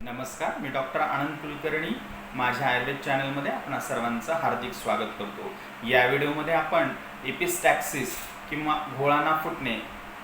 नमस्कार मी डॉक्टर आनंद कुलकर्णी. माझ्या आयुर्वेद चॅनलमध्ये आपणा सर्वांचं हार्दिक स्वागत करतो. या व्हिडिओमध्ये आपण एपिस्टॅक्सिस किंवा घोळाना फुटणे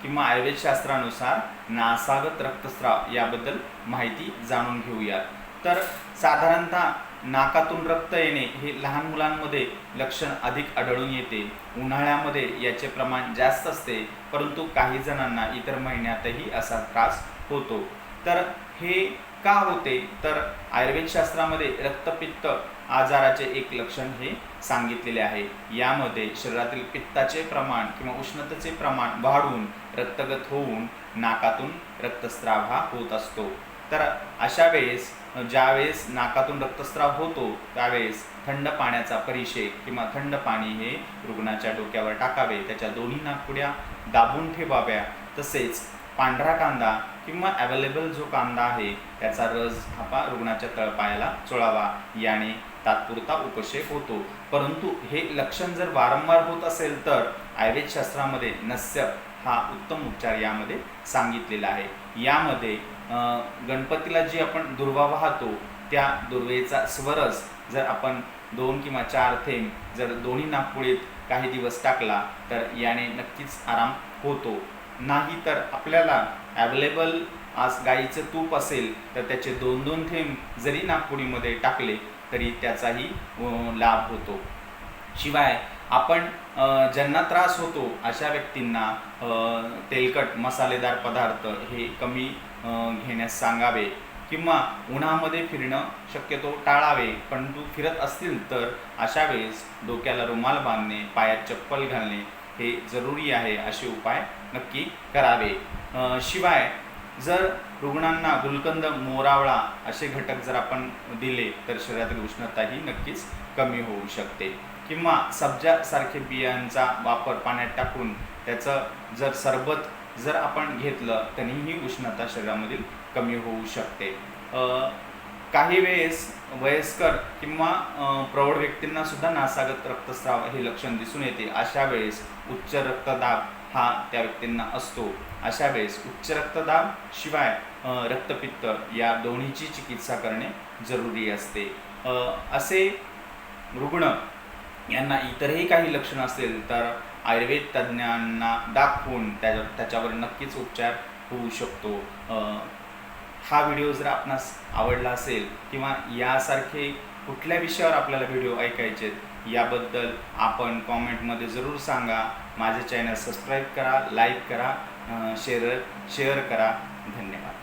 किंवा आयुर्वेदशास्त्रानुसार नासागत रक्तस्राव याबद्दल माहिती जाणून घेऊयात. तर साधारणतः नाकातून रक्त येणे हे लहान मुलांमध्ये लक्षण अधिक आढळून येते. उन्हाळ्यामध्ये याचे प्रमाण जास्त असते परंतु काही जणांना इतर महिन्यातही असा त्रास होतो. तर हे का होते? तर आयुर्वेद शास्त्रामध्ये रक्तपित्त आजाराचे एक लक्षण हे सांगितलेले आहे. यामध्ये शरीरातील पित्ताचे प्रमाण किंवा उष्णतेचे प्रमाण वाढून रक्तगत होऊन नाकातून रक्तस्राव हा होत असतो. तर अशा वेळेस ज्यावेळेस नाकातून रक्तस्राव होतो त्यावेळेस थंड पाण्याचा परिषेक किंवा थंड पाणी हे रुग्णाच्या डोक्यावर टाकावे. त्याच्या दोन्ही नाकपुड्या दाबून ठेवाव्या. तसेच पांढरा कांदा किंवा अवेलेबल जो कांदा आहे त्याचा रस हा रुग्णाच्या तळपायाला चोळावा. याने तात्पुरता उपशेक होतो. परंतु हे लक्षण जर वारंवार होत असेल तर आयुर्वेद शास्त्रामध्ये नस्य हा उत्तम उपचार यामध्ये सांगितलेला आहे. यामध्ये गणपतीला जी आपण दुर्वा वाहतो त्या दुर्वेचा स्वरस जर आपण दोन किंवा चार थेंब जर दोन्ही नागपुळीत काही दिवस टाकला तर याने नक्कीच आराम होतो. नाही तर आपल्याला ॲवेलेबल आज गाईचं तूप असेल तर त्याचे दोन दोन थेंब जरी नागपुडीमध्ये टाकले तरी त्याचाही लाभ होतो. शिवाय आपण ज्यांना त्रास होतो अशा व्यक्तींना तेलकट मसालेदार पदार्थ हे कमी घेण्यास सांगावे किंवा उन्हामध्ये फिरणं शक्यतो टाळावे. परंतु फिरत असतील तर अशा वेळेस डोक्याला रुमाल बांधणे पायात चप्पल घालणे हे जरुरी आहे असे उपाय नक्की करावे. शिवाय जर रुग्णांना गुलकंद मोरावळा असे घटक जर आपण दिले तर शरीरातील उष्णता ही नक्कीच कमी होऊ शकते. किंवा सब्जासारखे बियांचा वापर पाण्यात टाकून त्याचं जर सरबत जर आपण घेतलं तरीही उष्णता शरीरामधील कमी होऊ शकते. काही वेळेस वयस्कर किंवा प्रौढ व्यक्तींना सुद्धा नासागत रक्तस्राव हे लक्षण दिसून येते. अशा वेळेस उच्च रक्तदाब हा त्या व्यक्तींना असतो. अशा वेळेस उच्च रक्तदाब शिवाय रक्तपित्त या दोन्हीची चिकित्सा करणे जरुरी असते. असे रुग्ण यांना इतरही काही लक्षण असेल तर आयुर्वेद तज्ज्ञांना दाखवून त्या त्याच्यावर नक्कीच उपचार होऊ शकतो. हा व्हिडिओ जर आपणास आवडला असेल किंवा यासारखे कुठल्या विषयावर आपल्याला व्हिडिओ ऐकायचे आहेत, याबद्दल आपण कॉमेंटमध्ये जरूर सांगा. माझे चॅनल सबस्क्राईब करा लाईक करा शेअर शेअर करा. धन्यवाद.